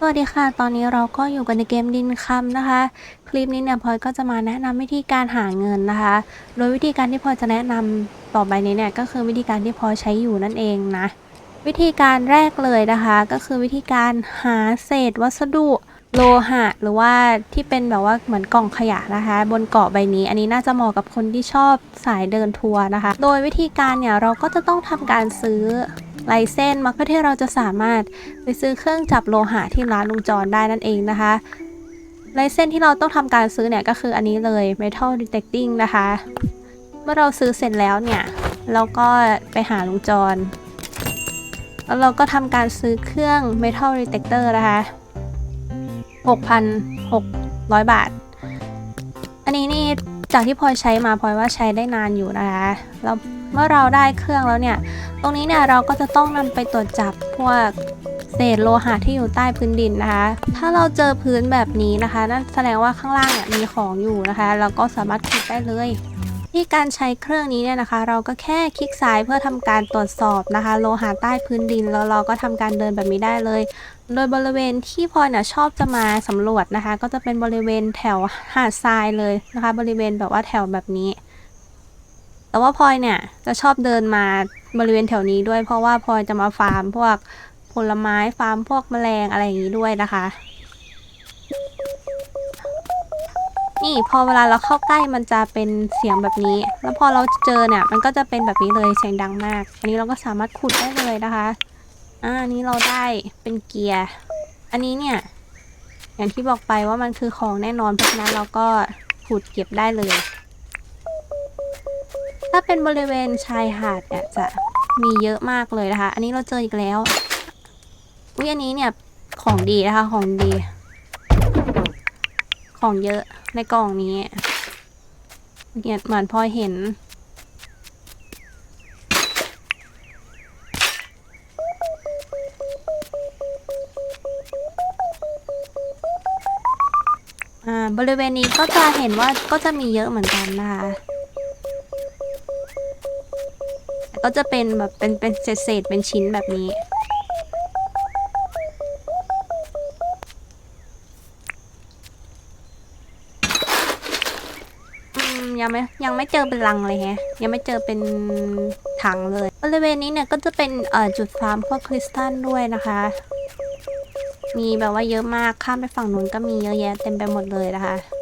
สวัสดีค่ะ ตอนนี้เราก็อยู่กันในเกมดินคำนะคะ คลิปนี้เนี่ยพลอยก็จะมาแนะนำวิธีการหาเงินนะคะ โดยวิธีการที่พลอยจะแนะนำต่อไปนี้เนี่ยก็คือวิธีการที่พลอยใช้อยู่นั่นเองนะ วิธีการแรกเลยนะคะ ก็คือวิธีการหาเศษวัสดุโลหะ หรือว่าที่เป็นแบบว่าเหมือนกล่องขยะนะคะ บนเกาะใบนี้ อันนี้น่าจะเหมาะกับคนที่ชอบสายเดินทัวร์นะคะ โดยวิธีการเนี่ยเราก็จะต้องทำการซื้อ ลายเส้นมาเพื่อที่เราจะสามารถไปซื้อเครื่องจับโลหะที่ร้านลุงจรได้นั่นเองนะคะลายเส้นที่เราต้องทำการซื้อเนี่ยก็คืออันนี้เลย metal detecting นะคะ เมื่อเราซื้อเสร็จแล้วเนี่ย เราก็ไปหาลุงจร แล้วเราก็ทำการซื้อเครื่อง metal detector นะคะ 6,600 บาท อันนี้นี่จากที่พลอยใช้มาพลอยว่าใช้ได้นานอยู่นะคะแล้ว เมื่อเราได้เครื่องแล้วเนี่ย ตรงนี้เนี่ยเราก็จะต้องนำไปตรวจจับพวกเศษโลหะที่อยู่ใต้พื้นดินนะคะ ถ้าเราเจอพื้นแบบนี้นะคะ นั่นแสดงว่าข้างล่างเนี่ยมีของอยู่นะคะ เราก็สามารถขุดได้เลย ที่การใช้เครื่องนี้เนี่ยนะคะ เราก็แค่คลิกซ้ายเพื่อทำการตรวจสอบนะคะ โลหะใต้พื้นดินแล้วเราก็ทำการเดินแบบนี้ได้เลย โดยบริเวณที่พลอยเนี่ยชอบจะมาสำรวจนะคะ ก็จะเป็นบริเวณแถวหาดทรายเลยนะคะ บริเวณแบบว่าแถวแบบนี้ แต่ว่าพลอยเนี่ยจะชอบเดินมาบริเวณแถวนี้ด้วย เพราะว่าพลอยจะมาฟาร์มพวกผลไม้ฟาร์มพวกแมลงอะไรอย่างนี้ด้วยนะคะ นี่พอเวลาเราเข้าใกล้มันจะเป็นเสียงแบบนี้ แล้วพอเราเจอเนี่ยมันก็จะเป็นแบบนี้เลยเสียงดังมาก อันนี้เราก็สามารถขุดได้เลยนะคะอ่าอันนี้เราได้เป็นเกียร์ อันนี้เนี่ย อย่างที่บอกไปว่ามันคือของแน่นอนเพราะฉะนั้นเราก็ขุดเก็บได้เลย ถ้าเป็นบริเวณชายหาดเนี่ยจะมีเยอะมากเลยนะคะ อันนี้เราเจออีกแล้วอุ้ยอันนี้เนี่ยของดีนะคะของดี ของเยอะในกล่องนี้เนี่ยเหมือนพอเห็นอ่าบริเวณนี้ก็จะเห็นว่าก็จะมีเยอะเหมือนกันนะคะ ก็จะเป็นแบบเป็นเป็นเศษๆเป็นชิ้นแบบนี้ ยังไม่ยังไม่เจอเป็นลังเลยแฮะ ยังไม่เจอเป็นถังเลย บริเวณนี้เนี่ยก็จะเป็นเอ่อจุดฟาร์มพวกคริสตัลด้วยนะคะ มีแบบว่าเยอะมากข้ามไปฝั่งนู้นก็มีเยอะแยะเต็มไปหมดเลยนะคะ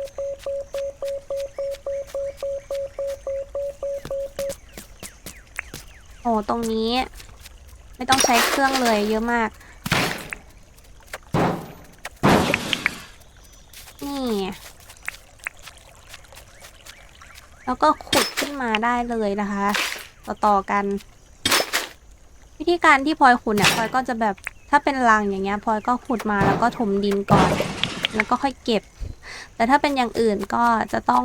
โอ้ตรงนี้ ไม่ต้องใช้เครื่องเลยเยอะมาก นี่ แล้วก็ขุดขึ้นมาได้เลยนะคะ ต่อๆกัน วิธีการที่พลอยขุดเนี่ยพลอยก็จะแบบถ้าเป็นรังอย่างเงี้ยพลอยก็ขุดมาแล้วก็ถมดินก่อน แล้วก็ค่อยเก็บ แต่ถ้าเป็นอย่างอื่นก็จะต้อง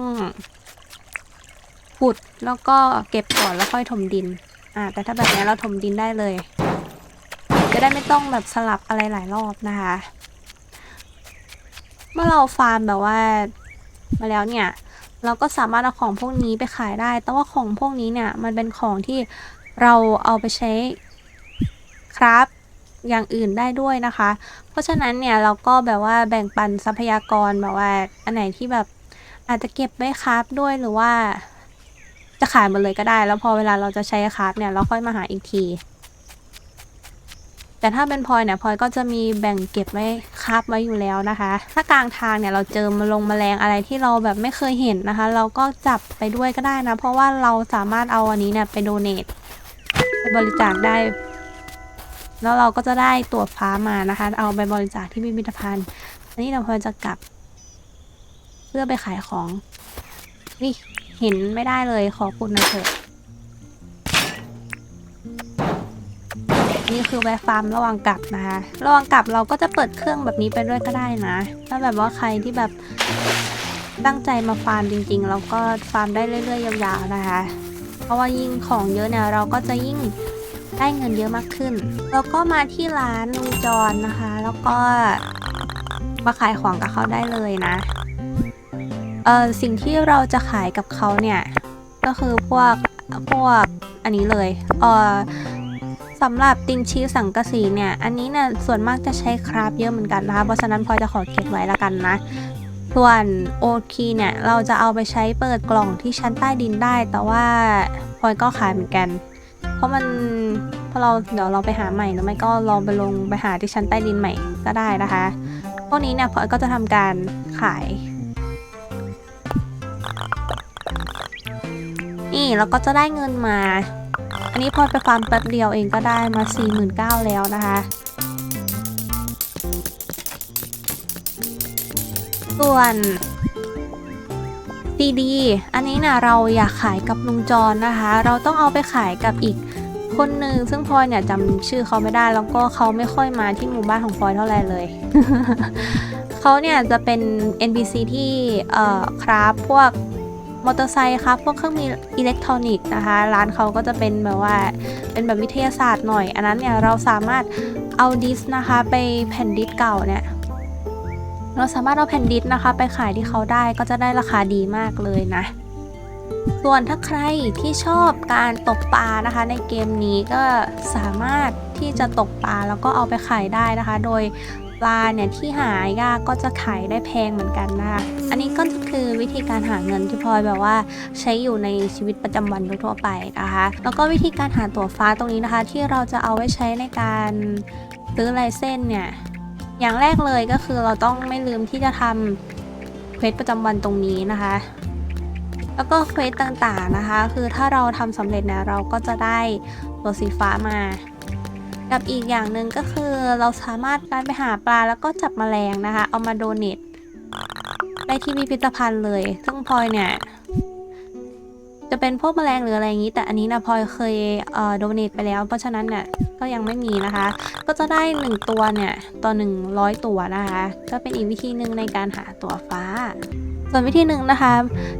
ขุดแล้วก็เก็บก่อนแล้วค่อยถมดิน อ่าแต่ถ้าแบบนี้เราถมดินได้เลย จะได้ไม่ต้องแบบสลับอะไรหลายรอบนะคะ เมื่อเราฟาร์มแบบว่ามาแล้วเนี่ย เราก็สามารถเอาของพวกนี้ไปขายได้ แต่ว่าของพวกนี้เนี่ยมันเป็นของที่เราเอาไปใช้ครับอย่างอื่นได้ด้วยนะคะ เพราะฉะนั้นเนี่ยเราก็แบบว่าแบ่งปันทรัพยากรแบบว่าอันไหนที่แบบอาจจะเก็บไว้ครับด้วยหรือว่า จะขายหมดเลยก็ได้ แล้วพอเวลาเราจะใช้ครับเนี่ยเราค่อยมาหาอีกที แต่ถ้าเป็นพลอยเนี่ยพลอยก็จะมีแบ่งเก็บไว้คาบไว้อยู่แล้วนะคะ ถ้ากลางทางเนี่ยเราเจอมาลงแมลงอะไรที่เราแบบไม่เคยเห็นนะคะ เราก็จับไปด้วยก็ได้นะ เพราะว่าเราสามารถเอาอันนี้เนี่ยไปโดเนทไปบริจาคได้แล้วเราก็จะได้ตัวฟ้ามานะคะ เอาไปบริจาคที่พิพิธภัณฑ์ อันนี้เราพลอยจะกลับ เพื่อไปขายของ นี่ เห็นไม่ได้เลยขอพูดหน่อยเถอะ นี่คือแวะฟาร์มระหว่างกลับนะคะ ระหว่างกลับเราก็จะเปิดเครื่องแบบนี้ไปด้วยก็ได้นะ ถ้าแบบว่าใครที่แบบตั้งใจมาฟาร์มจริงๆเราก็ฟาร์มได้เรื่อยๆ ยาวๆ นะคะ เพราะว่ายิ่งของเยอะเนี่ยเราก็จะยิ่งได้เงินเยอะมากขึ้น แล้วก็มาที่ร้านลุงจรนนะคะ แล้วก็มาขายของกับเขาได้เลยนะ ออสิ่งที่เราจะขายกับเขาเนี่ยก็คือพวกพวกอันนี้เลยเออสำหรับตินชีสังกะสีเนี่ยอันนี้เนี่ยส่วนมากจะใช้คราฟเยอะเหมือนกันนะคะเพราะฉะนั้นพลอยจะขอเก็บไว้ละกันนะส่วนโอคีเนี่ยเราจะเอาไปใช้เปิดกล่องที่ชั้นใต้ดินได้ แต่ว่าพลอยก็ขายเหมือนกัน เพราะมันพอเราเดี๋ยวเราไปหาใหม่หรือไม่ก็ลองไปลงไปหาที่ชั้นใต้ดินใหม่ก็ได้นะคะพวกนี้เนี่ยพลอยก็จะทำการขาย นี่แล้วก็จะได้เงินมา อันนี้พลอไปฟาร์มแป๊บเดียวเองก็ได้มา 49,000แล้วนะคะ ส่วนซีดี อันนี้นะเราอยากขายกับลุงจรนะคะ เราต้องเอาไปขายกับอีกคนหนึ่งซึ่งพลอยเนี่ยจำชื่อเขาไม่ได้แล้วก็เขาไม่ค่อยมาที่หมู่บ้านของพลอยเท่าไหร่เลย เขาเนี่ยจะเป็น NPC ที่เอ่อคราฟพวก มอเตอร์ไซค์ครับพวกเครื่องมีอิเล็กทรอนิกส์นะคะ ร้านเขาก็จะเป็นแบบว่าเป็นแบบวิทยาศาสตร์หน่อย อันนั้นเนี่ยเราสามารถเอาดิสนะคะ ไปแผ่นดิสเก่าเนี่ยเราสามารถเอาแผ่นดิสนะคะ ไปขายที่เขาได้ก็จะได้ราคาดีมากเลยนะ ส่วนถ้าใครที่ชอบการตกปลานะคะ ในเกมนี้ก็สามารถที่จะตกปลาแล้วก็เอาไปขายได้นะคะ โดย ปลาเนี่ยที่หายากก็จะขายได้แพงเหมือนกันนะคะ อันนี้ก็คือวิธีการหาเงินที่พลอยแบบว่าใช้อยู่ในชีวิตประจำวันทั่วไปนะคะ แล้วก็วิธีการหาตั๋วฟ้าตรงนี้นะคะ ที่เราจะเอาไว้ใช้ในการซื้อลายเส้นเนี่ย อย่างแรกเลยก็คือเราต้องไม่ลืมที่จะทำเควสประจำวันตรงนี้นะคะ แล้วก็เควสต่างๆนะคะ คือถ้าเราทำสำเร็จเนี่ยเราก็จะได้ตัวสีฟ้ามา กับอีกอย่างหนึ่งก็คือเราสามารถการไปหาปลาแล้วก็จับแมลงนะคะ เอามาโดเนทได้ที่พิพิธภัณฑ์เลย ซึ่งพลอยเนี่ย จะเป็นพวกแมลงหรืออะไรอย่างนี้ แต่อันนี้นะพลอยเคยเอ่อโดเนทไปแล้ว เพราะฉะนั้นเนี่ยก็ยังไม่มีนะคะ ก็จะได้ 1 ตัวเนี่ย ต่อ 100 ตัวนะคะ ก็เป็นอีกวิธีหนึ่งในการหาตัวฟ้า ส่วนวิธีหนึ่งนะคะ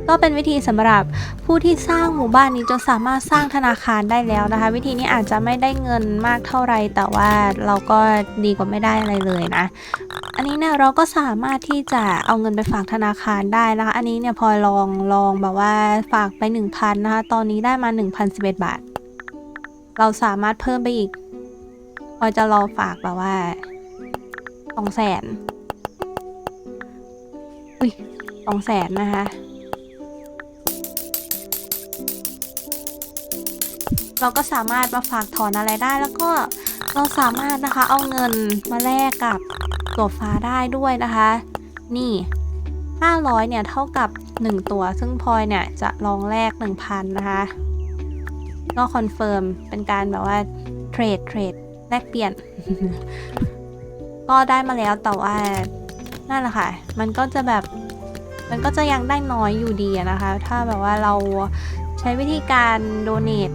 ก็เป็นวิธีสำหรับผู้ที่สร้างหมู่บ้านนี้จนสามารถสร้างธนาคารได้แล้วนะคะ วิธีนี้อาจจะไม่ได้เงินมากเท่าไรแต่ว่าเราก็ดีกว่าไม่ได้อะไรเลยนะ อันนี้เนี่ยเราก็สามารถที่จะเอาเงินไปฝากธนาคารได้นะคะ อันนี้เนี่ยพอลองลองแบบว่าฝากไป 1,000นะคะ ตอนนี้ได้มา 1,011 บาท เราสามารถเพิ่มไปอีก พอจะรอฝากแบบว่าสองแสนอุ้ย องแสนนะคะเราก็สามารถมาฝากถอนอะไรได้ แล้วก็เราสามารถนะคะเอาเงินมาแลกกับตัวฟ้าได้ด้วยนะคะ นี่ 500 เนี่ยเท่ากับ 1 ตัว ซึ่งพลอยเนี่ยจะลองแลก1,000 นะคะก็คอนเฟิร์มเป็นการแบบว่าเทรดเทรดแลกเปลี่ยน ก็ได้มาแล้วแต่ว่านั่นแหละค่ะ มันก็จะแบบ มันก็จะยังได้น้อยอยู่ดีนะคะ ถ้าแบบว่าเราใช้วิธีการโดเนท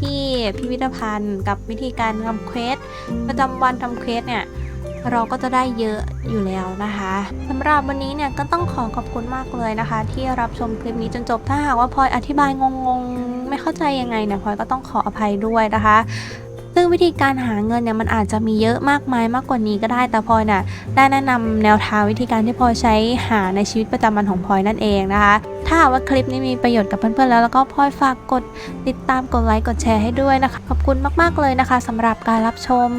ที่พิพิธภัณฑ์กับวิธีการทำเควสประจำวันทำเควสเนี่ยเราก็จะได้เยอะอยู่แล้วนะคะสำหรับวันนี้เนี่ยก็ต้องขอขอบคุณมากเลยนะคะ ที่รับชมคลิปนี้จนจบถ้าหากว่าพลอยอธิบายงงๆ ไม่เข้าใจยังไงเนี่ยพลอยก็ต้องขออภัยด้วยนะคะ ซึ่งวิธีการหาเงินเนี่ยมันอาจจะมีเยอะมากมายมากกว่านี้ก็ได้แต่พลอยน่ะได้แนะนำแนวทางวิธีการที่พลอยใช้หาในชีวิตประจำวันของพลอยนั่นเองนะคะ ถ้าว่าคลิปนี้มีประโยชน์กับเพื่อนๆแล้วแล้วก็พลอยฝากกดติดตามกดไลค์กดแชร์ให้ด้วยนะคะขอบคุณมากๆเลยนะคะสำหรับการรับชม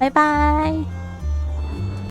บ๊ายบาย